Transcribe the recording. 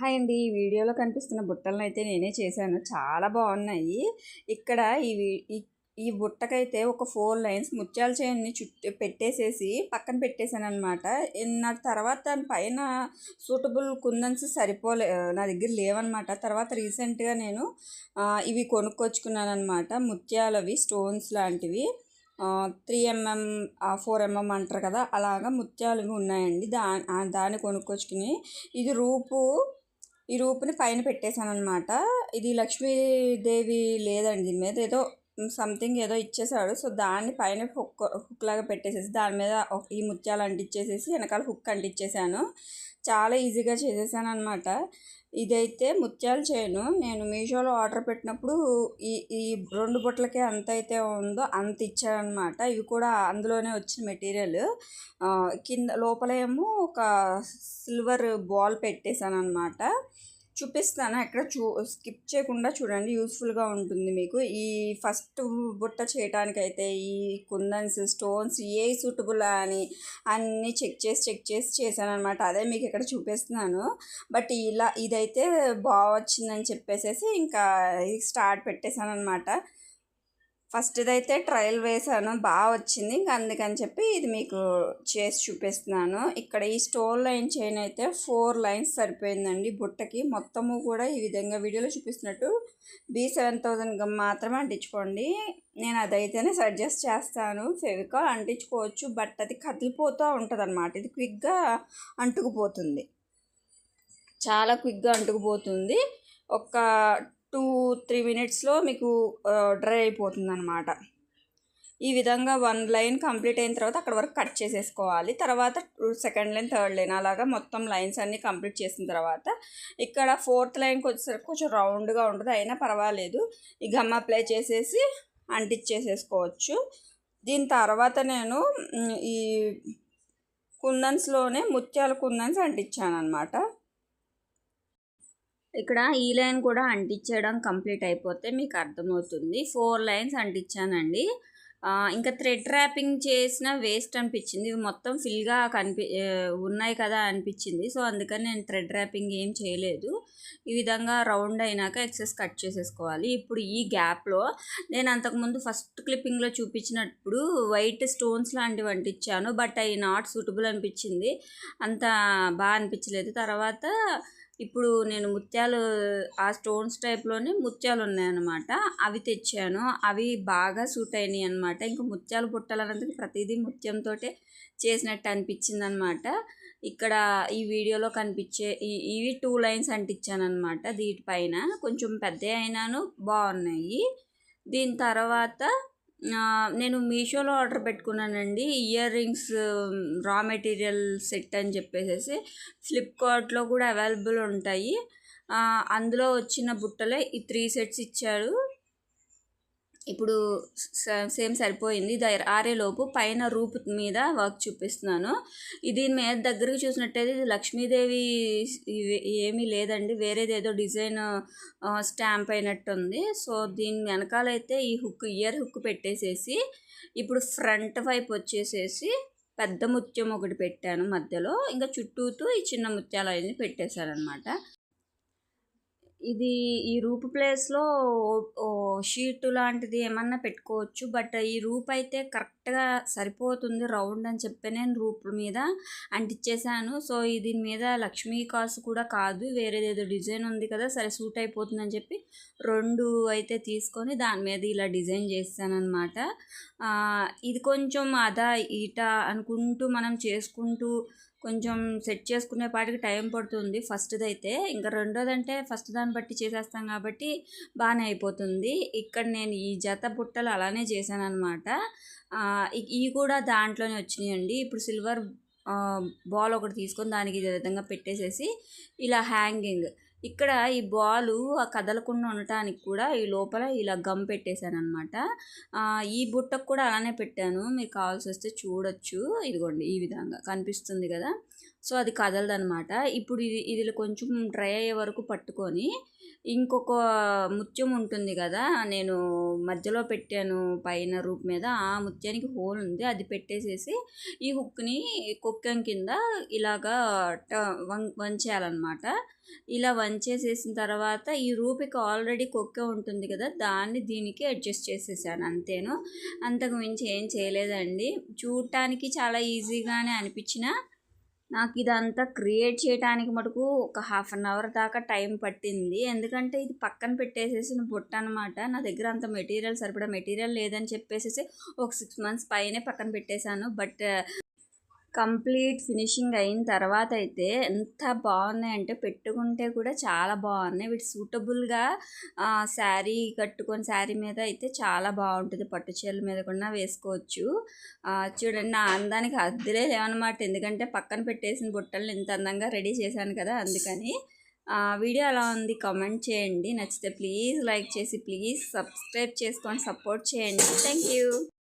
Hi అండి. ఈ వీడియోలో కనిపిస్తున్న బుట్టలను అయితే నేనే చేశాను. చాలా బాగున్నాయి. ఇక్కడ ఇవి ఈ- ఈ బుట్టకైతే ఒక ఫోర్ లైన్స్ ముత్యాల చైన్ని చుట్టూ పెట్టేసేసి పక్కన పెట్టేశాను అనమాట నా తర్వాత దాని పైన సూటబుల్ కుందన్స్ సరిపోలే నా దగ్గర లేవన్నమాట. తర్వాత రీసెంట్గా నేను ఇవి కొనుక్కొచ్చుకున్నాను అనమాట ముత్యాలవి స్టోన్స్ లాంటివి. త్రీ ఎంఎం ఫోర్ ఎంఎం అంటారు కదా అలాగా ముత్యాలు ఉన్నాయండి. దా దాన్ని కొనుక్కొచ్చుకుని ఇది రూపు ఈ రూపుని పైన పెట్టేశాను అనమాట ఇది లక్ష్మీదేవి లేదండి దీని మీద. ఏదో సంథింగ్ ఏదో ఇచ్చేసాడు. సో దాన్ని పైన హుక్ హుక్ లాగా పెట్టేసేసి దాని మీద ఈ ముత్యాలు అంటించేసేసి వెనకాల హుక్ అంటించేసాను చాలా ఈజీగా చేసేసాను అనమాట ఇదైతే ముత్యాల చేయను నేను మీషోలో ఆర్డర్ పెట్టినప్పుడు ఈ ఈ రెండు బుట్టలకే ఎంత అయితే ఉందో అంత ఇచ్చారనమాట ఇవి కూడా అందులోనే వచ్చిన మెటీరియల్. కింద లోపల ఏమో ఒక సిల్వర్ బాల్ పెట్టేశాను అనమాట చూపిస్తాను. ఎక్కడ చూ స్కిప్ చేయకుండా చూడండి. యూస్ఫుల్గా ఉంటుంది మీకు. ఈ ఫస్ట్ బుట్ట చేయడానికైతే ఈ కుందన్స్ స్టోన్స్ ఏ సూటబుల్ అని అన్నీ చెక్ చేసి చెక్ చేసి చేశాను అనమాట అదే మీకు ఇక్కడ చూపిస్తున్నాను. బట్ ఇలా ఇదైతే బాగా వచ్చిందని చెప్పేసేసి ఇంకా స్టార్ట్ పెట్టేశాను అనమాట ఫస్ట్ అయితే ట్రయల్ వేసాను బాగా వచ్చింది. ఇంకా అందుకని చెప్పి ఇది మీకు చేసి చూపిస్తున్నాను. ఇక్కడ ఈ స్టోన్ లైన్ చైన్ అయితే ఫోర్ లైన్స్ సరిపోయిందండి. బుట్టకి మొత్తము కూడా ఈ విధంగా వీడియోలో చూపిస్తున్నట్టు బీ సెవెన్ థౌజండ్ మాత్రమే అంటించుకోండి. నేను అదైతేనే సజెస్ట్ చేస్తాను. ఫెవికాల్ అంటించుకోవచ్చు. బట్ అది కదిలిపోతూ ఉంటుంది అనమాట ఇది క్విక్గా అంటుకుపోతుంది. చాలా క్విక్గా అంటుకుపోతుంది. ఒక టూ త్రీ మినిట్స్లో మీకు డ్రై అయిపోతుంది అనమాట ఈ విధంగా వన్ లైన్ కంప్లీట్ అయిన తర్వాత అక్కడ వరకు కట్ చేసేసుకోవాలి. తర్వాత సెకండ్ లైన్ థర్డ్ లైన్ అలాగా మొత్తం లైన్స్ అన్నీ కంప్లీట్ చేసిన తర్వాత ఇక్కడ ఫోర్త్ లైన్కి వచ్చేసరికి కొంచెం రౌండ్గా ఉంటుంది. అయినా పర్వాలేదు. ఈ గమ్ అప్లై చేసేసి అంటించేసేసుకోవచ్చు దీని తర్వాత నేను ఈ కుందన్స్లోనే ముత్యాల కుందన్స్ అంటించాను అనమాట ఇక్కడ ఈ లైన్ కూడా అంటించడం కంప్లీట్ అయిపోతే మీకు అర్థమవుతుంది. ఫోర్ లైన్స్ అంటించానండి. ఇంకా థ్రెడ్ ర్యాపింగ్ చేసిన వేస్ట్ అనిపించింది. ఇవి మొత్తం ఫిల్గా కనిపి ఉన్నాయి కదా అనిపించింది. సో అందుకని నేను థ్రెడ్ ర్యాపింగ్ ఏం చేయలేదు. ఈ విధంగా రౌండ్ అయినాక ఎక్సెస్ కట్ చేసేసుకోవాలి. ఇప్పుడు ఈ గ్యాప్లో నేను అంతకుముందు ఫస్ట్ క్లిప్పింగ్లో చూపించినప్పుడు వైట్ స్టోన్స్ లాంటివి అంటించాను. బట్ అవి నాట్ సూటబుల్ అనిపించింది. అంత బాగా అనిపించలేదు. తర్వాత ఇప్పుడు నేను ముత్యాలు ఆ స్టోన్స్ టైప్లోనే ముత్యాలు ఉన్నాయన్నమాట. అవి తెచ్చాను. అవి బాగా సూట్ అయినాయి అనమాట ఇంకా ముత్యాలు పుట్టాలన్నందుకు ప్రతిదీ ముత్యంతో చేసినట్టు అనిపించింది అనమాట ఇక్కడ ఈ వీడియోలో కనిపించే ఈ ఇవి టూ లైన్స్ అంటించాను అనమాట దీటిపైన కొంచెం పెద్ద అయినాను బాగున్నాయి. దీని తర్వాత నేను మీషోలో ఆర్డర్ పెట్టుకున్నానండి. Ear rings raw material set అని చెప్పేసి ఫ్లిప్కార్ట్లో కూడా అవైలబుల్ ఉంటాయి. అందులో వచ్చిన బుట్టలే ఈ త్రీ సెట్స్ ఇచ్చాడు ఇప్పుడు సేమ్ సరిపోయింది. ఇది ఆరేలోపు పైన రూప్ మీద వర్క్ చూపిస్తున్నాను. ఇది మీద దగ్గరికి చూసినట్టయితే ఇది లక్ష్మీదేవి ఏమీ లేదండి. వేరేది ఏదో డిజైన్ స్టాంప్ అయినట్టు ఉంది సో దీని వెనకాలైతే ఈ హుక్ ఇయర్ హుక్ పెట్టేసేసి ఇప్పుడు ఫ్రంట్ వైపు వచ్చేసేసి పెద్ద ముత్యం ఒకటి పెట్టాను మధ్యలో. ఇంకా చుట్టూతో ఈ చిన్న ముత్యాలు అనేది పెట్టేశాను అనమాట ఇది ఈ రూప్ ప్లేస్లో షీట్ లాంటిది ఏమన్నా పెట్టుకోవచ్చు. బట్ ఈ రూప్ అయితే కరెక్ట్గా సరిపోతుంది. రౌండ్ అని చెప్పి నేను రూప్ మీద అంటిచ్చేసాను. సో దీని మీద లక్ష్మీ కాసు కూడా కాదు. వేరేది ఏదో డిజైన్ ఉంది కదా సరే సూట్ అయిపోతుందని చెప్పి రెండు అయితే తీసుకొని దాని మీద ఇలా డిజైన్ చేస్తానమాట ఇది కొంచెం అదా ఈట అనుకుంటూ మనం చేసుకుంటూ కొంచెం సెట్ చేసుకునే పాటికి టైం పడుతుంది. ఫస్ట్ది అయితే ఇంకా రెండోదంటే ఫస్ట్ దాన్ని బట్టి చేసేస్తాం కాబట్టి బాగానే అయిపోతుంది. ఇక్కడ నేను ఈ జత బుట్టలు అలానే చేశాను అనమాట ఇవి కూడా దాంట్లోనే వచ్చినాయండి. ఇప్పుడు సిల్వర్ బాల్ ఒకటి తీసుకొని దానికి ఇదే విధంగా పెట్టేసేసి ఇలా హ్యాంగింగ్. ఇక్కడ ఈ బాలు కదలకుండా ఉండటానికి కూడా ఈ లోపల ఇలా గమ్ పెట్టేశాను అనమాట ఈ బుట్టకు కూడా అలానే పెట్టాను. మీరు కావాల్సి వస్తే చూడొచ్చు. ఇదిగోండి ఈ విధంగా కనిపిస్తుంది కదా. సో అది కదలదనమాట ఇప్పుడు ఇది ఇది కొంచెం డ్రై అయ్యే వరకు పట్టుకొని ఇంకొక ముత్యం ఉంటుంది కదా నేను మధ్యలో పెట్టాను పైన రూప్ మీద ఆ ముత్యానికి హోల్ ఉంది. అది పెట్టేసేసి ఈ హుక్ని కుక్కం కింద ఇలాగా ట వం వంచేయాలన్నమాట. ఇలా వంచేసేసిన తర్వాత ఈ రూపికి ఆల్రెడీ కుక్క ఉంటుంది కదా దాన్ని దీనికి అడ్జస్ట్ చేసేసాను అంతేను. అంతకు మించి ఏం చేయలేదండి. చూడటానికి చాలా ఈజీగానే అనిపించిన నాకు ఇదంతా క్రియేట్ చేయడానికి మటుకు ఒక హాఫ్ అన్ అవర్ దాకా టైం పట్టింది. ఎందుకంటే ఇది పక్కన పెట్టేసేసిన బుట్ట అనమాట నా దగ్గర అంత మెటీరియల్ సరిపడా మెటీరియల్ లేదని చెప్పేసి ఒక సిక్స్ మంత్స్ పైనే పక్కన పెట్టేశాను. బట్ కంప్లీట్ ఫినిషింగ్ అయిన తర్వాత అయితే ఎంత బాగున్నాయి అంటే పెట్టుకుంటే కూడా చాలా బాగున్నాయి. వీటి సూటబుల్గా శారీ కట్టుకొని శారీ మీద అయితే చాలా బాగుంటుంది. పట్టు చీరల మీద కూడా వేసుకోవచ్చు. చూడండి నా అందానికి అద్దరే లేవన్నమాట ఎందుకంటే పక్కన పెట్టేసిన బుట్టలు ఇంత అందంగా రెడీ చేశాను కదా అందుకని. వీడియో ఎలా ఉంది కామెంట్ చేయండి. నచ్చితే ప్లీజ్ లైక్ చేసి ప్లీజ్ సబ్స్క్రైబ్ చేసుకొని సపోర్ట్ చేయండి. Thank you